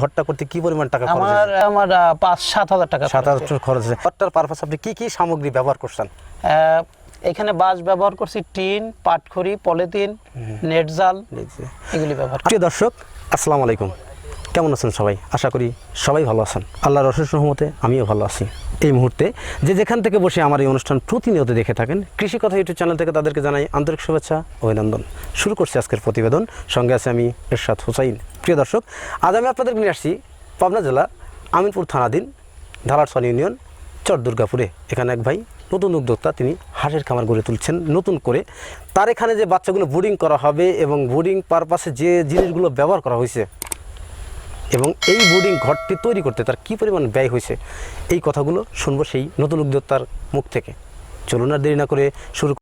ঘরটা করতে কি পরিমাণ টাকা আমার আমার পাঁচ সাত হাজার টাকা সাত হাজার খরচ হয়েছে। ঘরটার পারপাস আপনি কি কি সামগ্রী ব্যবহার করছেন? এখানে বাঁশ ব্যবহার করছি টিন পাটখড়ি পলিথিন নেট জাল এগুলি ব্যবহার প্রিয় দর্শক আসসালামু আলাইকুম। কেমন আছেন সবাই? আশা করি সবাই ভালো আছেন। আল্লাহর অশেষ রহমতে আমিও ভালো আছি। এই মুহূর্তে যে যেখান থেকে বসে আমার এই অনুষ্ঠান প্রতিনিয়ত দেখে থাকেন, কৃষি কথা ইউটিউব চ্যানেল থেকে তাদেরকে জানাই আন্তরিক শুভেচ্ছা, অভিনন্দন। শুরু করছি আজকের প্রতিবেদন। সঙ্গে আছে আমি এরশাদ হুসাইন। প্রিয় দর্শক, আজ আমি আপনাদের নিয়ে আসছি পাবনা জেলা আমিনপুর থানাধীন ধারারসল ইউনিয়ন, চর দুর্গাপুরে। এখানে এক ভাই, নতুন উদ্যোক্তা, তিনি হাঁসের খামার গড়ে তুলছেন নতুন করে। তার এখানে যে বাচ্চাগুলো বোর্ডিং করা হবে এবং বোর্ডিং পারপাসে যে জিনিসগুলো ব্যবহার করা হয়েছে এবং এই বোর্ডিং ঘরটি তৈরি করতে তার কী পরিমাণ ব্যয় হয়েছে এই কথাগুলো শুনব সেই নতুন উদ্যোক্তার মুখ থেকে। চলুন আর দেরি না করে শুরু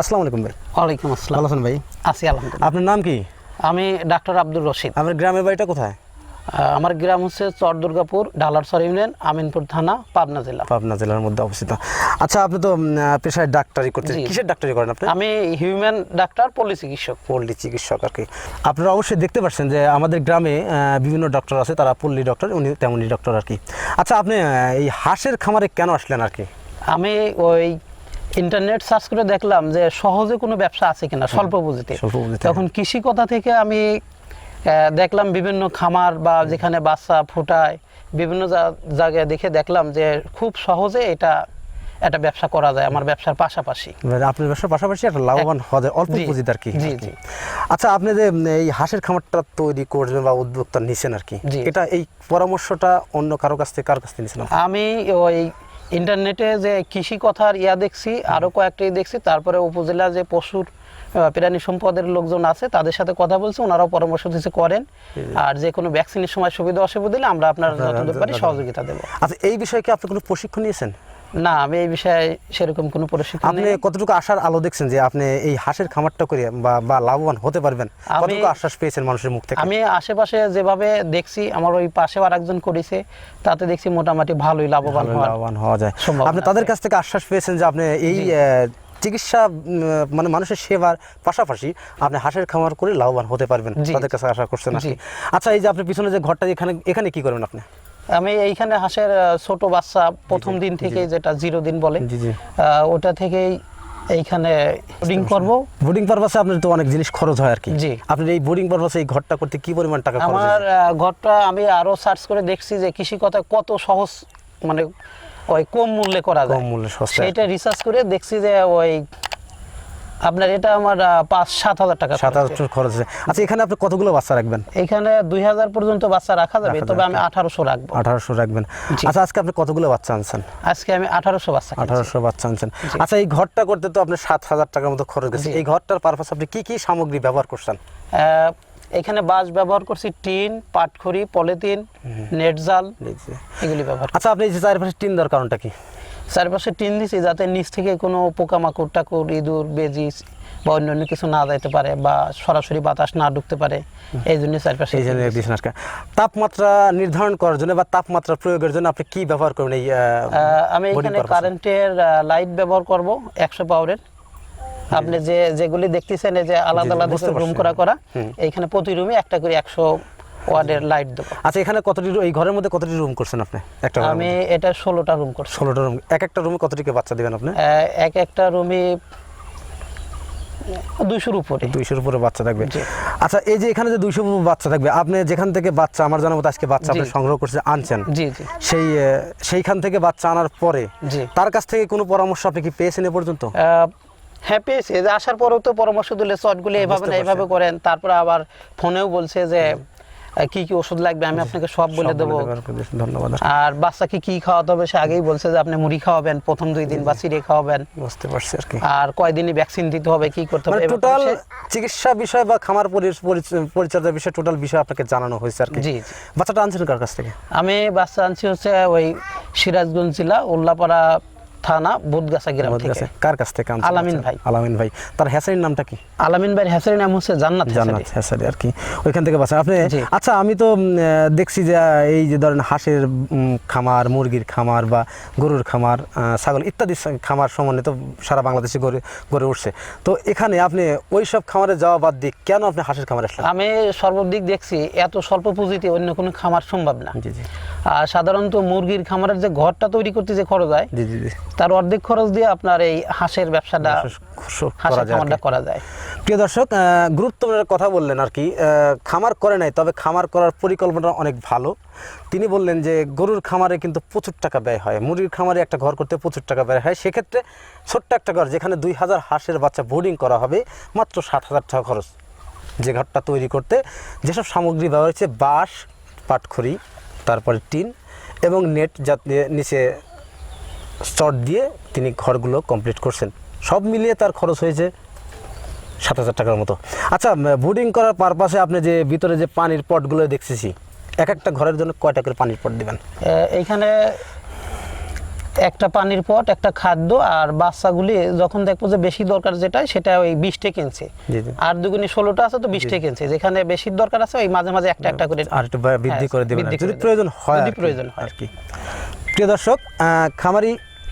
আসসালামু আলাইকুম ভাই। ওয়ালাইকুম আসসালাম। ভালো আছেন ভাই? আছি আলহামদুলিল্লাহ। আপনার নাম কি? আমি ডাক্তার আব্দুর রশিদ। আপনার গ্রামের বাড়িটা কোথায়? আমার গ্রাম হচ্ছে চর দুর্গাপুর ডালারসর ইউনিয়ন আমিনপুর থানা পাবনা জেলা। পাবনা জেলার মধ্যে অবস্থিত। আচ্ছা আপনি তো পেশায় ডাক্তারি করতে জি। কিসের ডাক্তারি করেন আপনি? আমি হিউম্যান ডাক্তার পল্লী চিকিৎসক। পল্লী চিকিৎসক আর কি। আপনারা অবশ্যই দেখতে পাচ্ছেন যে আমাদের গ্রামে বিভিন্ন ডক্টর আছে তারা পল্লী ডক্টর উনি তেমনই ডক্টর আর কি। আচ্ছা আপনি এই হাঁসের খামারে কেন আসলেন আর কি? আমি ওই ইন্টারনেট সার্চ করে দেখলাম যে সহজে কোনো ব্যবসা আছে কিনা স্বল্প পুঁজিতে। তখন কৃষি কথা থেকে আমি দেখলাম বিভিন্ন খামার বা যেখানে বাচ্চা ফুটায় বিভিন্ন জায়গায় দেখে দেখলাম যে খুব সহজে এটা একটা ব্যবসা করা যায় আমার ব্যবসার পাশাপাশি মানে আপনার ব্যবসার পাশাপাশি একটা লাভবান হওয়া যায় অল্প জি, পুঁজিতে আর কি জি, জি। আচ্ছা আপনি যে এই হাঁসের খামারটা তৈরি করবেন বা উদ্যোক্তা নিছেন আর কি। এটা এই পরামর্শটা অন্য কারও কাছ থেকে কার কাছ থেকে নিছেন আমি ওই ইন্টারনেটে যে কৃষি কথার ইয়া দেখছি আরও কয়েকটি দেখছি তারপরে উপজেলা যে পশুর প্রাণী সম্পদের লোকজন আছে তাদের সাথে কথা বলছি ওনারাও পরামর্শ দিচ্ছে করেন। আর যে কোনো ভ্যাকসিনের সময় সুবিধা অসুবিধা দিলে আমরা আপনার যতদূর পারি সহযোগিতা দেবো। আচ্ছা এই বিষয়ে কি আপনি কোনো প্রশিক্ষণ নিয়েছেন? না আমি এই বিষয়ে সেরকম কোনো প্রশিক্ষণ আপনি কতটুকু আশার আলো দেখছেন যে আপনি এই হাঁসের খামারটা করে বা বা লাভবান হতে পারবেন? কতটুকু আশ্বাস পেয়েছেন মানুষের মুখ থেকে? আমি আশেপাশে যেভাবে দেখছি আমার ওই পাশে আর একজন করেছে তাতে দেখছি মোটামুটি ভালোই লাভবান লাভবান হওয়া যায়। আপনি তাদের কাছ থেকে আশ্বাস পেয়েছেন যে আপনি এই চিকিৎসা মানে মানুষের সেবার পাশাপাশি আপনি হাঁসের খামার করে লাভবান হতে পারবেন। তাদের কাছে আশা করছেন আচ্ছা এই যে আপনি পিছনে যে ঘরটা এখানে এখানে কি করবেন আপনি? আমি এইখানে হাঁসের ছোট বাচ্চা প্রথম দিন থেকে যেটা জিরো দিন বলে ওটা থেকেই এইখানে রিং করব। বোর্ডিং পারপাসে আপনার তো অনেক জিনিস খরচ হয় আর কি। জি। আপনি এই বোর্ডিং পারপাসে এই ঘরটা করতে কি পরিমাণ টাকা খরচ আমার ঘরটা আমি আরও সার্চ করে দেখছি যে কৃষি কথা কত সহজ মানে ওই কম মূল্যে করা যায়। কম মূল্যে সস্তা সেটা রিসার্চ করে দেখছি যে ওই আপনার এটা আমার পাঁচ সাত হাজার টাকা সাত হাজার খরচ। আছে আচ্ছা এখানে আপনি কতগুলো বাচ্চা রাখবেন? এখানে দুই হাজার পর্যন্ত বাচ্চা রাখা যাবে তবে আমি আঠারোশো রাখব। আঠারোশো রাখবেন। আচ্ছা আজকে আপনি কতগুলো বাচ্চা আনছেন? আজকে আমি আঠারোশো বাচ্চা। আঠারোশো বাচ্চা আনছেন। আচ্ছা এই ঘরটা করতে তো আপনার সাত হাজার টাকার মতো খরচ গেছে। এই ঘরটার পারপাস আপনি কি কি সামগ্রী ব্যবহার করছেন? এখানে বাঁশ ব্যবহার করছি টিন পাটখড়ি পলিথিন নেট জাল এগুলি ব্যবহার আচ্ছা আপনি যে চারপাশে টিন দেওয়ার কারণটা কি? চারপাশে টিন দিছি যাতে নিচ থেকে কোনো পোকামাকড় টাকুর ইঁদুর বেজি বা অন্যান্য কিছু না যাইতে পারে বা সরাসরি বাতাস না ঢুকতে পারে এই জন্য চারপাশে এই জন্য দিয়েছেন তাপমাত্রা নির্ধারণ করার জন্য বা তাপমাত্রা প্রয়োগের জন্য আপনি কি ব্যবহার করবেন এই আমি এখানে কারেন্টের লাইট ব্যবহার করব একশো পাওয়ারের আপনি যে যেগুলি দেখতেছেন এই যে আলাদা আলাদা রুম করা করা এইখানে প্রতি রুমে একটা করে একশো ওয়ার্ডের লাইট দেবো। আচ্ছা এখানে কতটি এই ঘরের মধ্যে কতটি রুম করছেন আপনি? একটা আমি এটা ষোলোটা রুম করছি। ষোলোটা রুম এক একটা রুমে কতটিকে বাচ্চা দিবেন আপনি? এক একটা রুমে দুইশোর উপরে। দুইশোর উপরে বাচ্চা থাকবে। আচ্ছা এই যে এখানে যে দুইশো বাচ্চা থাকবে আপনি যেখান থেকে বাচ্চা আমার জানার মতো আজকে বাচ্চা আপনি সংগ্রহ করছে আনছেন। জি জি। সেই সেইখান থেকে বাচ্চা আনার পরে জি। তার কাছ থেকে কোনো পরামর্শ আপনি কি পেয়েছেন এ পর্যন্ত? হ্যাঁ পেয়েছি যে আসার পরেও তো পরামর্শ দিলে শর্টগুলি এভাবে না এইভাবে করেন। তারপরে আবার ফোনেও বলছে যে কি কি ওষুধ লাগবে? আমি আপনাকে সব বলে দেবো। ধন্যবাদ। আর বাচ্চাকে কি খাওয়াতে হবে সে আগেই বলছে যে আপনি মুড়ি খাওয়াবেন প্রথম দুই দিন বা চিড়ে খাওয়াবেন। বুঝতে পারছি আর কি। আর কয়দিনই ভ্যাকসিন দিতে হবে কি করতে হবে? মানে টোটাল চিকিৎসা বিষয় বা খামার পরিচর্যা বিষয় টোটাল বিষয় আপনাকে জানানো হয়েছে আর কি। জি জি। বাচ্চাটা আনছেন কার কাছ থেকে? আমি বাচ্চা আনছি হচ্ছে ওই সিরাজগঞ্জ জেলা উল্লাপাড়া থানা বুধগাছা গ্রাম থেকে। কার কাছ থেকে আলামিন ভাই। আলামিন ভাই। তার হ্যাসারির নামটা কি? আলামিন ভাইয়ের হ্যাসারি নাম হচ্ছে জান্নাত জান্নাত হ্যাসারি আর কি। ওইখান থেকে বাঁচা আপনি আচ্ছা আমি তো দেখছি যে এই যে ধরেন হাঁসের খামার মুরগির খামার বা গরুর খামার ছাগল ইত্যাদি খামার সমন্বিত সারা বাংলাদেশে গড়ে গড়ে উঠছে। তো এখানে আপনি ওই সব খামারে যাওয়া বাদ দিয়ে কেন আপনি হাঁসের খামারে আসলেন? আমি সর্বদিক দেখছি এত স্বল্প পুঁজিতে অন্য কোনো খামার সম্ভব না। জি জি। আর সাধারণত মুরগির খামারের যে ঘরটা তৈরি করতে যে খরচ হয় জি জি জি। তার অর্ধেক খরচ দিয়ে আপনার এই হাঁসের ব্যবসাটা হাঁসের খামারটা করা যায়। প্রিয় দর্শক গুরুত্বপূর্ণ কথা বললেন আর কি। খামার করে নাই তবে খামার করার পরিকল্পনা অনেক ভালো। তিনি বললেন যে গরুর খামারে কিন্তু প্রচুর টাকা ব্যয় হয়। মুরগির খামারে একটা ঘর করতে প্রচুর টাকা ব্যয় হয়। সেক্ষেত্রে ছোট্ট একটা ঘর যেখানে দুই হাজার হাঁসের বাচ্চা বোর্ডিং করা হবে মাত্র সাত হাজার টাকা খরচ। যে ঘরটা তৈরি করতে যেসব সামগ্রী ব্যবহার হচ্ছে বাঁশ পাটখড়ি তারপরে টিন এবং নেট যাতে নিচে চট দিয়ে তিনি ঘরগুলো কমপ্লিট করছেন। সব মিলিয়ে তার খরচ হয়েছে সাত হাজার টাকার মতো। আচ্ছা বোর্ডিং করার পারপাসে আপনি যে ভিতরে যে পানির পটগুলো দেখতেছি এক একটা ঘরের জন্য কয়টা করে পানির পট দিবেন? এইখানে একটা পানির পট একটা খাদ্য আর বাচ্চাগুলি যখন দেখব যে বেশি দরকার যেটা সেটা ওই বিশটে কিনছে। আর দুগুনি ষোলোটা আছে তো বিশটে কিনছে। যেখানে বেশি দরকার আছে ওই মাঝে মাঝে একটা একটা করে আর একটু বৃদ্ধি হ্যাঁ, করে দেবেন। যদি প্রয়োজন হয় যদি প্রয়োজন হয়। আর কি। প্রিয় দর্শক খামারি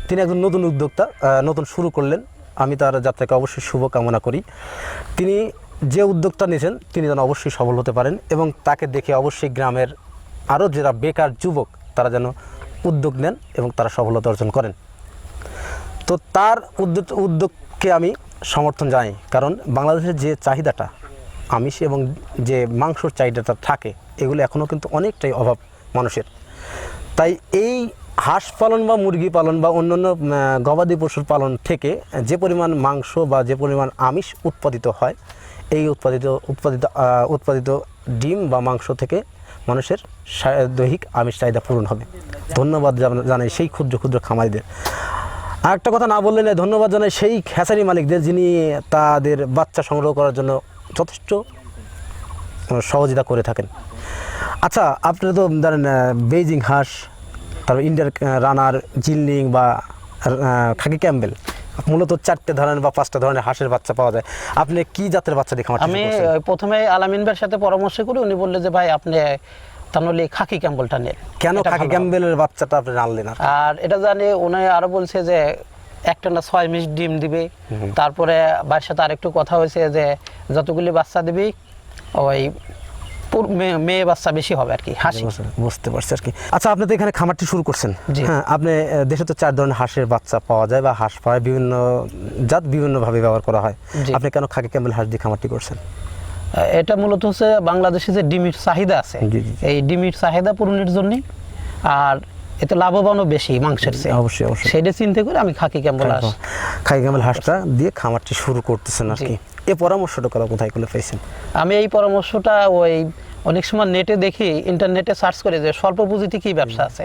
তিনি একজন নতুন উদ্যোক্তা নতুন শুরু করলেন। আমি তার যাত্রাকে অবশ্যই শুভ কামনা করি। তিনি যে উদ্যোগটা নিয়েছেন, তিনি যেন অবশ্যই সফল হতে পারেন এবং তাকে দেখে অবশ্যই গ্রামের আরও যারা বেকার যুবক, তারা যেন উদ্যোগ নেন এবং তারা সফলতা অর্জন করেন। তো তার উদ্যোগ, উদ্যোগকে আমি সমর্থন জানাই। কারণ বাংলাদেশের যে চাহিদাটা, আমিষ এবং যে মাংসর চাহিদাটা থাকে, এগুলো এখনও কিন্তু অনেকটাই অভাব মানুষের। তাই এই হাঁস পালন বা মুরগি পালন বা অন্যান্য গবাদি পশুর পালন থেকে যে পরিমাণ মাংস বা যে পরিমাণ আমিষ উৎপাদিত হয়, এই উৎপাদিত উৎপাদিত উৎপাদিত ডিম বা মাংস থেকে মানুষের দৈহিক আমিষ চাহিদা পূরণ হবে। ধন্যবাদ জানাই সেই ক্ষুদ্র ক্ষুদ্র খামারিদের। আর একটা কথা না বললে নয়, ধন্যবাদ জানাই সেই খেসারি মালিকদের যিনি তাদের বাচ্চা সংগ্রহ করার জন্য যথেষ্ট সহযোগিতা করে থাকেন। আচ্ছা আপনি তো ধরেন বেইজিং হাঁস তারপর ইন্ডিয়ার রানার জিল্লিং বা খাকি ক্যাম্বেল মূলত চারটে ধরনের বা পাঁচটা ধরনের হাঁসের বাচ্চা পাওয়া যায়। আপনি কি জাতের বাচ্চা দেখে আমি প্রথমে আলামিন ভাইয়ের সাথে পরামর্শ করি। উনি বললে যে ভাই আপনি তাহলে খাকি ক্যাম্বলটা নেন। কেন খাকি ক্যাম্বেলের বাচ্চাটা আপনি আনলেন আর এটা জানি উনি আরও বলছে যে একটা না ছয় মিস ডিম দিবে। তারপরে ভাইয়ের সাথে আরেকটু কথা হয়েছে যে যতগুলি বাচ্চা দিবি ওই মেয়ে- বাচ্চা বেশি হবে আর কি হাসি। বুঝতে- পারছি আর কি। আচ্ছা আপনি তো এখানে খামারটি শুরু করছেন। হ্যাঁ আপনি দেশে তো চার ধরনের হাঁসের বাচ্চা পাওয়া যায় বা হাঁস পাওয়া বিভিন্ন জাত বিভিন্নভাবে ব্যবহার করা হয়। আপনি কেন খাকি ক্যাম্বেল হাঁস দিয়ে খামারটি করছেন? এটা মূলত হচ্ছে বাংলাদেশে যে ডিমির চাহিদা আছে। এই ডিমের চাহিদা পূরণের জন্য আর এতে লাভবানও বেশি মাংসের চেয়ে। অবশ্যই অবশ্যই। সেটা চিন্তা করে আমি খাকি ক্যাম্বল আস খাকি ক্যাম্বেল হাঁসটা দিয়ে খামারটি শুরু করতেছেন আর কি। এই পরামর্শটা করা কোথায় করে পেয়েছেন আমি এই পরামর্শটা ওই অনেক সময় নেটে দেখি ইন্টারনেটে সার্চ করে যে স্বল্প পুঁজিতে কি ব্যবসা আছে।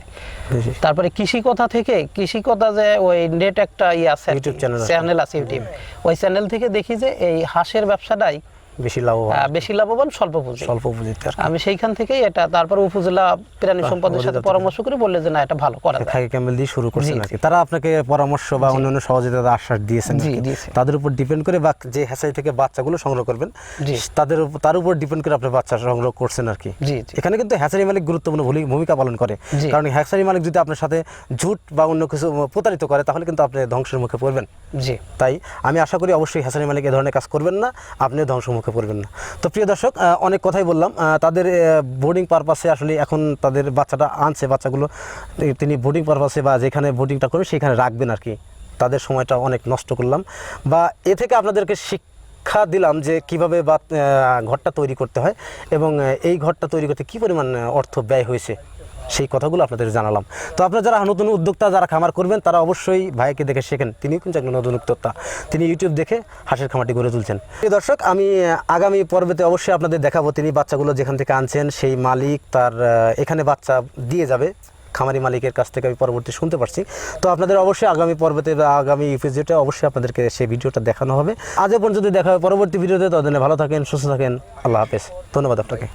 তারপরে কৃষি কথা থেকে কৃষি কথা যে ওই নেট একটা ইয়ে আছে আছে। চ্যানেল আছে ইউটিউব ওই চ্যানেল থেকে দেখি যে এই হাঁসের ব্যবসাটাই বেশি লাভবান? বেশি লাভবান স্বল্প পুঁজি। স্বল্প পুঁজিতে আমি সেইখান থেকেই এটা তারপর উপজেলা প্রাণী সম্পদের সাথে পরামর্শ করে বললে যে না এটা ভালো করা যায়। খাকি ক্যাম্বেল দিয়ে শুরু করছেন জি, আর কি তারা আপনাকে পরামর্শ বা অন্যান্য সহযোগিতার আশ্বাস দিয়েছেন জি, তাদের উপর ডিপেন্ড করে বা যে হ্যাসাই থেকে বাচ্চাগুলো সংগ্রহ করবেন তাদের তার উপর ডিপেন্ড করে আপনি বাচ্চা সংগ্রহ করছেন আর কি। এখানে কিন্তু হ্যাচারি মালিক গুরুত্বপূর্ণ ভূমি- ভূমিকা পালন করে। কারণ হ্যাচারি মালিক যদি আপনার সাথে ঝুট বা অন্য কিছু প্রতারিত করে তাহলে কিন্তু আপনি ধ্বংসের মুখে পড়বেন। জি। তাই আমি আশা করি অবশ্যই হ্যাসারি মালিক এ ধরনের কাজ করবেন না। আপনি ধ্বংসমুখে পড়বেন না। তো প্রিয় দর্শক অনেক কথাই বললাম। তাদের বোর্ডিং পারপাসে আসলে এখন তাদের বাচ্চাটা আনছে, বাচ্চাগুলো তিনি বোর্ডিং পারপাসে বা যেখানে বোর্ডিংটা করবে সেখানে রাখবেন আর কি। তাদের সময়টা অনেক নষ্ট করলাম। বা এ থেকে আপনাদেরকে শিক্ষা দিলাম যে কীভাবে বা ঘরটা তৈরি করতে হয় এবং এই ঘরটা তৈরি করতে কী পরিমাণ অর্থ ব্যয় হয়েছে। সেই কথাগুলো আপনাদের জানালাম। তো আপনারা যারা নতুন উদ্যোক্তা, যারা খামার করবেন, তারা অবশ্যই ভাইকে দেখে শেখেন। তিনিও কিন্তু একজন নতুন উদ্যোক্তা। তিনি ইউটিউব দেখে হাঁসের খামারটি গড়ে তুলছেন। প্রিয় দর্শক, আমি আগামী পর্বেতে অবশ্যই আপনাদের দেখাবো তিনি বাচ্চাগুলো যেখান থেকে আনছেন, সেই মালিক তার এখানে বাচ্চা দিয়ে যাবে। খামারি মালিকের কাছ থেকে আমি পরবর্তী শুনতে পারছি। তো আপনাদের অবশ্যই আগামী পর্বতে বা আগামী এপিসোডে অবশ্যই আপনাদেরকে সেই ভিডিওটা দেখানো হবে। আজও পর্যন্ত দেখা হবে পরবর্তী ভিডিওতে। ততদিনে ভালো থাকেন, সুস্থ থাকেন। আল্লাহ হাফেজ। ধন্যবাদ আপনাকে।